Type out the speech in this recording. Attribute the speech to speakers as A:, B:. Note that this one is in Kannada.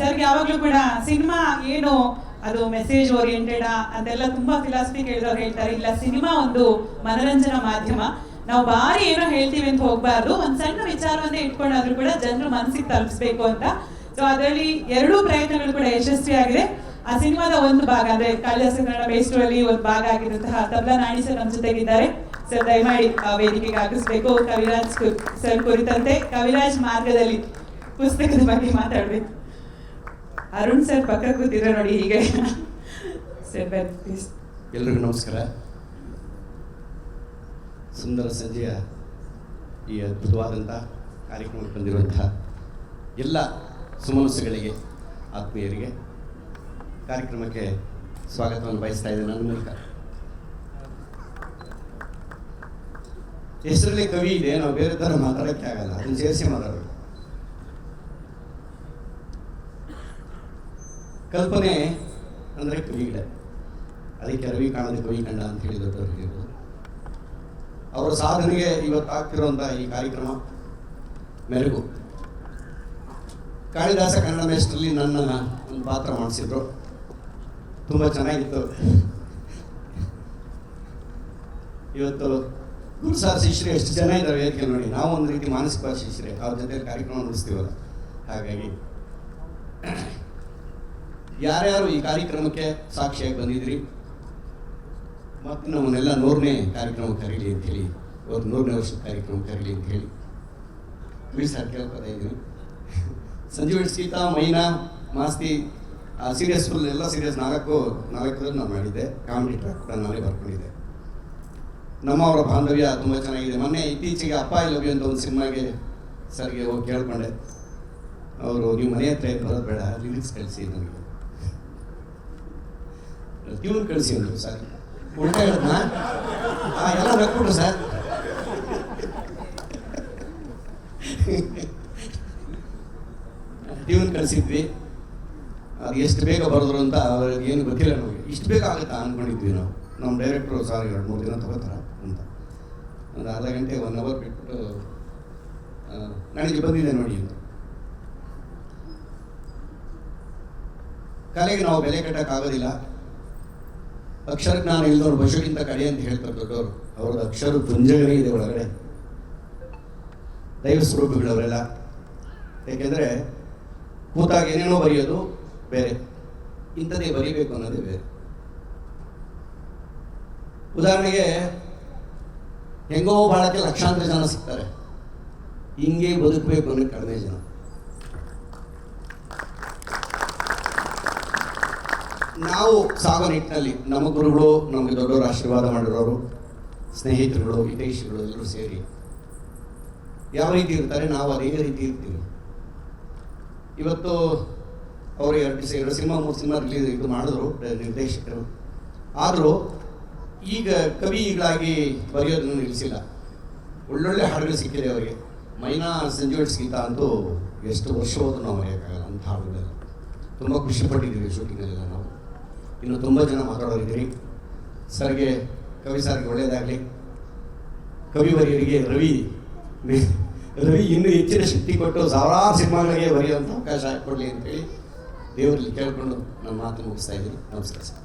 A: ಸರ್ಗೆ ಯಾವಾಗಲೂ ಕೂಡ ಸಿನಿಮಾ ಏನು ಅದು ಮೆಸೇಜ್ ಓರಿಯೆಂಟೆಡ್ ಅದೆಲ್ಲ ತುಂಬಾ ಫಿಲಾಸಫಿ ಕೇಳಿದವ್ರು ಹೇಳ್ತಾರೆ. ಇಲ್ಲ, ಸಿನಿಮಾ ಒಂದು ಮನರಂಜನಾ ಮಾಧ್ಯಮ. ನಾವು ಬಾರಿ ಏನೋ ಹೇಳ್ತೀವಿ ಅಂತ ಹೋಗ್ಬಾರ್ದು. ಒಂದ್ ಸಣ್ಣ ವಿಚಾರವನ್ನೇ ಇಟ್ಕೊಂಡಾದ್ರೂ ಕೂಡ ಜನರು ಮನಸ್ಸಿಗೆ ತಲುಪಿಸ್ಬೇಕು ಅಂತ. ಸೊ ಅದರಲ್ಲಿ ಎರಡೂ ಪ್ರಯತ್ನಗಳು ಕೂಡ ಯಶಸ್ವಿಯಾಗಿದೆ. ಆ ಸಿನಿಮಾದ ಒಂದು ಭಾಗ, ಅಂದ್ರೆ ಕಾಳಿದಾಸ ಕನ್ನಡ ಬೇಸ್ಟು ಒಂದು ಭಾಗ ಆಗಿರುವಂತಹ ತಬ್ಲಾ ನಾಣಿ ಸರ್ ನಮ್ಮ ಜೊತೆಗಿದ್ದಾರೆ. ಸರ್ ದಯಮಾಡಿ ವೇದಿಕೆಗೆ ಆಗಿಸ್ಬೇಕು ಕವಿರಾಜ್ ಸರ್ ಕುರಿತಂತೆ ಕವಿರಾಜ್ ಮಾರ್ಗದಲ್ಲಿ ಪುಸ್ತಕದ ಬಗ್ಗೆ ಮಾತಾಡ್ಬೇಕು. ಅರುಣ್ ಸರ್ ಪಕ್ಕ ಕೂತಿದ್ರೆ ನೋಡಿ ಹೀಗೆ. ಸರ್ ಪ್ಲೀಸ್
B: ಎಲ್ರಿಗೂ ನಮಸ್ಕಾರ. ಸುಂದರ ಸಂಜೆಯ ಈ ಅದ್ಭುತವಾದಂಥ ಕಾರ್ಯಕ್ರಮಕ್ಕೆ ಬಂದಿರುವಂತಹ ಎಲ್ಲ ಸುಮನಸ್ಸುಗಳಿಗೆ, ಆತ್ಮೀಯರಿಗೆ ಕಾರ್ಯಕ್ರಮಕ್ಕೆ ಸ್ವಾಗತವನ್ನು ಬಯಸ್ತಾ ಇದ್ದೇನೆ ನನ್ನ ಮೂಲಕ. ಹೆಸರಲ್ಲಿ ಕವಿ ಇದೆ, ನಾವು ಬೇರೆ ಥರ ಮಾತಾಡೋಕ್ಕೆ ಆಗಲ್ಲ, ಅದನ್ನು ಸೇರಿಸಿ ಮಾತಾಡೋದು. ಕಲ್ಪನೆ ಅಂದರೆ ಕವಿಗಳೇ. ಅದಕ್ಕೆ ರವಿ ಕಾಣದ ಕವಿ ಕಂಡ ಅಂತ ಹೇಳಿ ದೊಡ್ಡವರು ಅವರ ಸಾಧನೆಗೆ ಇವತ್ತು ಈ ಕಾರ್ಯಕ್ರಮ ಮೆರುಗು ಕಾಳಿದಾಸ ಕನ್ನಡ ಮೇಸ್ಟ್ರಲ್ಲಿ ನನ್ನ ಒಂದು ಪಾತ್ರ ಮಾಡಿಸಿದ್ರು. ತುಂಬ ಚೆನ್ನಾಗಿತ್ತು. ಇವತ್ತು ಗುರುಸಾರ್ ಶಿಷ್ಯರು ಎಷ್ಟು ಜನ ಇದ್ದಾರೆ ವೇದಿಕೆ ನೋಡಿ. ನಾವು ಒಂದು ರೀತಿ ಮಾನಸಿಕ ಶಿಷ್ಯರೇ. ಅವ್ರ ಜೊತೆ ಕಾರ್ಯಕ್ರಮ ನಡೆಸ್ತೀವಲ್ಲ. ಹಾಗಾಗಿ ಯಾರ್ಯಾರು ಈ ಕಾರ್ಯಕ್ರಮಕ್ಕೆ ಸಾಕ್ಷಿಯಾಗಿ ಬಂದಿದ್ರಿ? ಮತ್ತು ನಮ್ಮನ್ನೆಲ್ಲ ನೂರನೇ ಕಾರ್ಯಕ್ರಮ ಕರೀಲಿ ಅಂತ ಹೇಳಿ, ಅವ್ರು ನೂರನೇ ವರ್ಷದ ಕಾರ್ಯಕ್ರಮ ಕರೀಲಿ ಅಂತ ಹೇಳಿ. ಸರ್, ಕೇಳ್ಕೊತಾ ಇದ್ದೀನಿ. ಸಂಜೀವ್ ಸೀತಾ, ಮೈನಾ, ಮಾಸ್ತಿ, ಆ ಸೀರಿಯಸ್ ಫುಲ್ ಎಲ್ಲ ಸೀರಿಯಸ್ ನಾಲ್ಕು ನಾಲ್ಕು ನಾನು ಮಾಡಿದ್ದೆ. ಕಾಮಿಡಿ ಟ್ರ್ಯಾಕ್ ಕೂಡ ನಾನೇ ಬರ್ಕೊಂಡಿದ್ದೆ. ನಮ್ಮವರ ಬಾಂಧವ್ಯ ತುಂಬ ಚೆನ್ನಾಗಿದೆ. ಮೊನ್ನೆ ಇತ್ತೀಚೆಗೆ ಅಪ್ಪ ಐ ಅಂತ ಒಂದು ಸಿನಿಮಾಗೆ ಸರ್ಗೆ ಹೋಗಿ ಕೇಳ್ಕೊಂಡೆ. ಅವರು, ನೀವು ಮನೆ ಹತ್ರ ಬರೋದು ಬೇಡ ಲಿರಿಕ್ಸ್ ಕಳಿಸಿ ನನಗೆ. ಟ್ಯೂನ್ ಕಳಿಸಿ ಅಂದರು ಸರ್ ಉಲ್ಟಾ ಎಲ್ಲ ನಕ್ಬಿಟ್ರು ಸರ್. ಟ್ಯೂನ್ ಕಳಿಸಿದ್ವಿ. ಅದು ಎಷ್ಟು ಬೇಗ ಬರೆದ್ರು ಅಂತ ಅವ್ರಿಗೆ ಏನು ಗೊತ್ತಿಲ್ಲ ನಮಗೆ. ಇಷ್ಟು ಬೇಗ ಆಗುತ್ತಾ ಅಂದ್ಕೊಂಡಿದ್ವಿ ನಾವು. ನಮ್ಮ ಡೈರೆಕ್ಟ್ರು ಸರ್ ಎರಡು ಮೂರು ದಿನ ತಗೋತಾರ ಅಂತ. ಒಂದು ಅರ್ಧ ಗಂಟೆ ಒನ್ ಅವರ್ ಬಿಟ್ಬಿಟ್ಟು ನನಗೆ ಬಂದಿದೆ ನೋಡಿ ಅಂತ. ಕಲೆಗೆ ನಾವು ಬೆಲೆ ಕಟ್ಟಕ್ಕಾಗೋದಿಲ್ಲ. ಅಕ್ಷರ ಜ್ಞಾನ ಇಲ್ಲದವ್ರು ಬಶಗಿಂತ ಕಡೆ ಅಂತ ಹೇಳ್ತಾರೆ ದೊಡ್ಡವರು. ಅವ್ರದ್ದು ಅಕ್ಷರ ಪುಂಜಗಳೇ ಇದೆ ಒಳಗಡೆ. ದೈವ ಸ್ವರೂಪಗಳವರೆಲ್ಲ. ಏಕೆಂದ್ರೆ ಕೂತಾಗ ಏನೇನೋ ಬರೆಯೋದು ಬೇರೆ. ಇಂಥದ್ದೇ ಬರೀಬೇಕು ಅನ್ನೋದೇ ಬೇರೆ. ಉದಾಹರಣೆಗೆ ಹೆಂಗೋ ಬಾಳಕ್ಕೆ ಲಕ್ಷಾಂತರ ಜನ ಸಿಗ್ತಾರೆ. ಹಿಂಗೆ ಬದುಕಬೇಕು ಅನ್ನೋ ಕಡಿಮೆ ಜನ. ನಾವು ಸಾಗೋ ನಿಟ್ಟಿನಲ್ಲಿ ನಮ್ಮ ಗುರುಗಳು, ನಮಗೆ ದೊಡ್ಡವರು ಆಶೀರ್ವಾದ ಮಾಡಿರೋರು, ಸ್ನೇಹಿತರುಗಳು, ಹಿತೈಷಿಗಳು ಎಲ್ಲರೂ ಸೇರಿ. ಯಾವ ರೀತಿ ಇರ್ತಾರೆ? ನಾವು ಅದೇ ರೀತಿ ಇರ್ತೀವಿ. ಇವತ್ತು ಅವರು ಎರಡು ಎರಡು ಸಿನಿಮಾ, ಮೂರು ಸಿನಿಮಾ ರಿಲೀಸ್ ಇದು ಮಾಡಿದ್ರು, ನಿರ್ದೇಶಕರು. ಆದರೂ ಈಗ ಕವಿಗಳಾಗಿ ಬರೆಯೋದನ್ನು ನಿಲ್ಲಿಸಿಲ್ಲ. ಒಳ್ಳೊಳ್ಳೆ ಹಾಡುಗಳು ಸಿಕ್ಕಿದೆ ಅವರಿಗೆ. ಮೈನಾ ಸಂಜೋಡ್ಸ್ಗಿಂತ ಗೀತ ಅಂತೂ ಎಷ್ಟು ವರ್ಷ ಹೋದ್ರು ನಾವು ಮರೆಯೋಕ್ಕಾಗಲ್ಲ, ಅಂಥ ಹಾಡುಗಳೆಲ್ಲ ತುಂಬ ಖುಷಿಪಟ್ಟಿದ್ದೀವಿ ಶೂಟಿಂಗಲ್ಲೆಲ್ಲ ನಾವು. ಇನ್ನು ತುಂಬ ಜನ ಮಾತಾಡೋರಿದ್ದೀರಿ. ಸರ್ಗೆ, ಕವಿ ಸರ್ಗೆ ಒಳ್ಳೆಯದಾಗಲಿ ಕವಿವರಿಯರಿಗೆ ರವಿ ಮೆ- ರವಿ ಇನ್ನೂ ಹೆಚ್ಚಿನ ಶಕ್ತಿ ಕೊಟ್ಟು ಸಾವಿರಾರು ಸಿನಿಮಾಗಳಿಗೆ ಬರೆಯುವಂಥ ಅವಕಾಶ ಕೊಡಲಿ ಅಂತೇಳಿ ದೇವರಲ್ಲಿ ಕೇಳಿಕೊಂಡು ನನ್ನ ಮಾತು ಮುಗಿಸ್ತಾ ಇದ್ದೀನಿ. ನಮಸ್ಕಾರ ಸರ್.